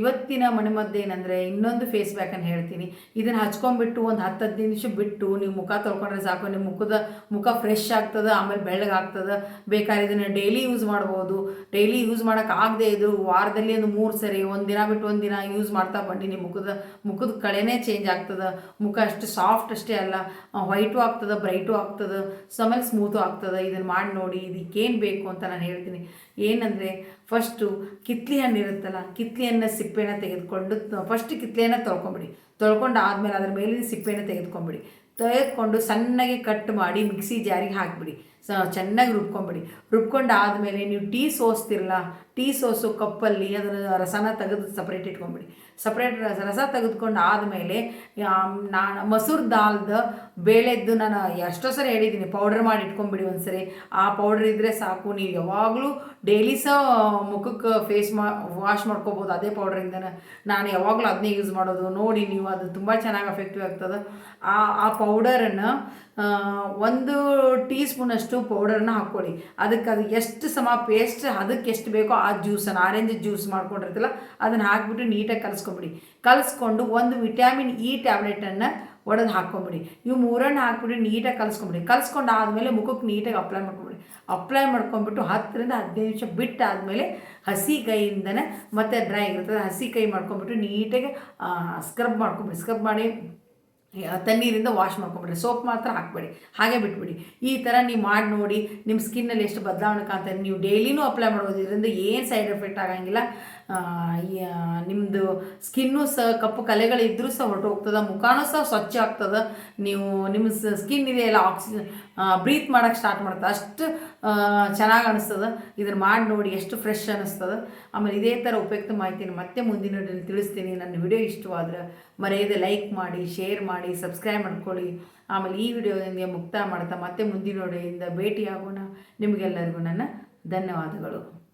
ಇವತ್ತಿನ ಮನೆಮದ್ದು ಏನಂದರೆ ಇನ್ನೊಂದು ಫೇಸ್ ಪ್ಯಾಕನ್ನು ಹೇಳ್ತೀನಿ. ಇದನ್ನು ಹಚ್ಕೊಂಡ್ಬಿಟ್ಟು ಒಂದು ಹತ್ತು ಹದಿನೈದು ನಿಮಿಷ ಬಿಟ್ಟು ನೀವು ಮುಖ ತೊಳ್ಕೊಂಡ್ರೆ ಸಾಕು ನಿಮ್ಮ ಮುಖದ ಮುಖ ಫ್ರೆಶ್ ಆಗ್ತದೆ, ಆಮೇಲೆ ಬೆಳ್ಳಗಾಗ್ತದೆ ಬೇಕಾದ್ರೆ ಇದನ್ನು ಡೈಲಿ ಯೂಸ್ ಮಾಡ್ಬೋದು. ಡೈಲಿ ಯೂಸ್ ಮಾಡೋಕ್ಕಾಗದೇ ಇದು ವಾರದಲ್ಲಿ ಒಂದು ಮೂರು ಸರಿ, ಒಂದು ದಿನ ಬಿಟ್ಟು ಒಂದು ದಿನ ಯೂಸ್ ಮಾಡ್ತಾ ಬನ್ನಿ. ನಿಮ್ಮ ಮುಖದ ಮುಖದ ಕಳೆನೇ ಚೇಂಜ್ ಆಗ್ತದೆ. ಮುಖ ಅಷ್ಟು ಸಾಫ್ಟ್ ಅಷ್ಟೇ ಅಲ್ಲ ವೈಟು ಆಗ್ತದೆ ಬ್ರೈಟು ಆಗ್ತದೆ ಆಮೇಲೆ ಸ್ಮೂತು ಆಗ್ತದೆ. ಇದನ್ನು ಮಾಡಿ ನೋಡಿ, ಇದಕ್ಕೇನು ಬೇಕು ಅಂತ ನಾನು ಹೇಳ್ತೀನಿ. ಏನಂದರೆ ಫಸ್ಟು ಕಿತ್ಲಿ ಹಣ್ಣು ಇರುತ್ತಲ್ಲ ಕಿತ್ಲಿ ಹಣ್ಣ ಸಿಪ್ಪೆನ ತೆಗೆದುಕೊಂಡು ಫಸ್ಟ್ ಕಿತ್ಲೆಯನ್ನು ತೊಳ್ಕೊಂಬಿಡಿ. ತೊಳ್ಕೊಂಡು ಆದಮೇಲೆ ಅದ್ರ ಮೇಲಿನ ಸಿಪ್ಪೆನ ತೆಗೆದುಕೊಂಬಿಡಿ. ತೆಗೆದುಕೊಂಡು ಸಣ್ಣಗೆ ಕಟ್ ಮಾಡಿ ಮಿಕ್ಸಿ ಜಾರಿಗೆ ಹಾಕಿಬಿಡಿ. ಸ, ಚೆನ್ನಾಗಿ ರುಬ್ಕೊಂಬಿಡಿ. ರುಬ್ಕೊಂಡು ಆದಮೇಲೆ ನೀವು ಟೀ ಸೋಸ್ತಿರಲ್ಲ, ಟೀ ಸೋಸು ಕಪ್ಪಲ್ಲಿ ಅದರ ರಸನ ತೆಗೆದು ಸಪ್ರೇಟ್ ಇಟ್ಕೊಂಬಿಡಿ. ಸಪ್ರೇಟ್ ರಸ ರಸ ತೆಗೆದುಕೊಂಡು ಆದಮೇಲೆ ನಾನು ಮೊಸರು ದಾಲ್ದ ಬೇಳೆದ್ದು ನಾನು ಎಷ್ಟೋ ಸರಿ ಹೇಳಿದ್ದೀನಿ ಪೌಡರ್ ಮಾಡಿ ಇಟ್ಕೊಂಬಿಡಿ ಒಂದು ಸರಿ ಆ ಪೌಡ್ರ್ ಇದ್ದರೆ ಸಾಕು, ನೀವು ಯಾವಾಗಲೂ ಡೈಲಿ ಸಹ ಮುಖಕ್ಕೆ ಫೇಸ್ ಮಾ ವಾಶ್ ಮಾಡ್ಕೋಬೋದು ಅದೇ ಪೌಡ್ರಿಂದನೇ ನಾನು ಯಾವಾಗಲೂ ಅದನ್ನೇ ಯೂಸ್ ಮಾಡೋದು. ನೋಡಿ ನೀವು, ಅದು ತುಂಬ ಚೆನ್ನಾಗಿ ಎಫೆಕ್ಟಿವ್ ಆಗ್ತದೆ. ಆ ಆ ಪೌಡರನ್ನು ಒಂದು ಟೀ ಸ್ಪೂನಷ್ಟು ಪೌಡರ್ನ ಹಾಕ್ಕೊಳ್ಳಿ. ಅದಕ್ಕೆ ಅದು ಎಷ್ಟು ಸಮ ಪೇಸ್ಟ್ ಅದಕ್ಕೆ ಎಷ್ಟು ಬೇಕೋ ಆ ಜ್ಯೂಸನ್ನು ಆರೆಂಜ್ ಜ್ಯೂಸ್ ಮಾಡ್ಕೊಂಡಿರ್ತಲ್ಲ ಅದನ್ನು ಹಾಕಿಬಿಟ್ಟು ನೀಟಾಗಿ ಕಲಿಸ್ಕೊಂಬಿಡಿ. ಕಲಿಸ್ಕೊಂಡು ಒಂದು ವಿಟ್ಯಾಮಿನ್ ಇ ಟ್ಯಾಬ್ಲೆಟನ್ನು ಒಡೆದು ಹಾಕ್ಕೊಂಬಿಡಿ. ಇವು ಮೂರನ್ನು ಹಾಕ್ಬಿಟ್ಟು ನೀಟಾಗಿ ಕಲಿಸ್ಕೊಂಬಿಡಿ. ಕಲಿಸ್ಕೊಂಡು ಆದಮೇಲೆ ಮುಖಕ್ಕೆ ನೀಟಾಗಿ ಅಪ್ಲೈ ಮಾಡ್ಕೊಂಬಿಡಿ. ಅಪ್ಲೈ ಮಾಡ್ಕೊಂಬಿಟ್ಟು ಹತ್ತರಿಂದ ಹದಿನೈದು ನಿಮಿಷ ಬಿಟ್ಟು ಆದಮೇಲೆ ಹಸಿ ಕೈಯಿಂದನೇ ಮತ್ತೆ ಡ್ರೈ ಆಗಿರ್ತದೆ. ಹಸಿ ಕೈ ಮಾಡ್ಕೊಂಬಿಟ್ಟು ನೀಟಾಗಿ ಸ್ಕ್ರಬ್ ಮಾಡ್ಕೊಂಬಿಡಿ. ಸ್ಕ್ರಬ್ ಮಾಡಿ ತಣ್ಣೀರಿಂದ ವಾಶ್ ಮಾಡ್ಕೊಂಬಿಡಿ ಸೋಪ್ ಮಾತ್ರ ಹಾಕಬೇಡಿ. ಹಾಗೆ ಬಿಟ್ಬಿಡಿ. ಈ ಥರ ನೀವು ಮಾಡಿ ನೋಡಿ ನಿಮ್ಮ ಸ್ಕಿನ್ನಲ್ಲಿ ಎಷ್ಟು ಬದಲಾವಣೆ ಕಾಣ್ತಾರೆ ನೀವು ಡೈಲಿನೂ ಅಪ್ಲೈ ಮಾಡ್ಬೋದು. ಇದರಿಂದ ಏನು ಸೈಡ್ ಎಫೆಕ್ಟ್ ಆಗಂಗಿಲ್ಲ. ನಿಮ್ಮದು ಸ್ಕಿನ್ನು ಸಹ ಕಪ್ಪು ಕಲೆಗಳಿದ್ದರೂ ಸಹ ಹೊರಟು ಮುಖಾನೂ ಸಹ ಸ್ವಚ್ಛ ಆಗ್ತದೆ. ನೀವು ನಿಮ್ಮ ಸ್ಕಿನ್ ಇದೆ ಎಲ್ಲ ಆಕ್ಸಿಜನ್ ಬ್ರೀತ್ ಮಾಡೋಕೆ ಸ್ಟಾರ್ಟ್ ಮಾಡ್ತದೆ. ಅಷ್ಟು ಚೆನ್ನಾಗಿ ಅನಿಸ್ತದೆ. ಇದನ್ನ ಮಾಡಿ ನೋಡಿ ಎಷ್ಟು ಫ್ರೆಶ್ ಅನ್ನಿಸ್ತದೆ ಆಮೇಲೆ ಇದೇ ಥರ ಉಪಯುಕ್ತ ಮಾಹಿತಿನ ಮತ್ತೆ ಮುಂದಿನ ತಿಳಿಸ್ತೀನಿ. ನನ್ನ ವಿಡಿಯೋ ಇಷ್ಟವಾದ್ರೆ ಮರೆಯದೆ ಲೈಕ್ ಮಾಡಿ ಶೇರ್ ಮಾಡಿ ಸಬ್ಸ್ಕ್ರೈಬ್ ಮಾಡ್ಕೊಳ್ಳಿ. ಆಮೇಲೆ ಈ ವಿಡಿಯೋದಿಂದ ಮುಕ್ತಾಯ ಮಾಡ್ತಾ ಮತ್ತೆ ಮುಂದಿನ ವಿಡಿಯೋಯಿಂದ ಭೇಟಿಯಾಗೋಣ. ನಿಮಗೆಲ್ಲರಿಗೂ ನನ್ನ ಧನ್ಯವಾದಗಳು.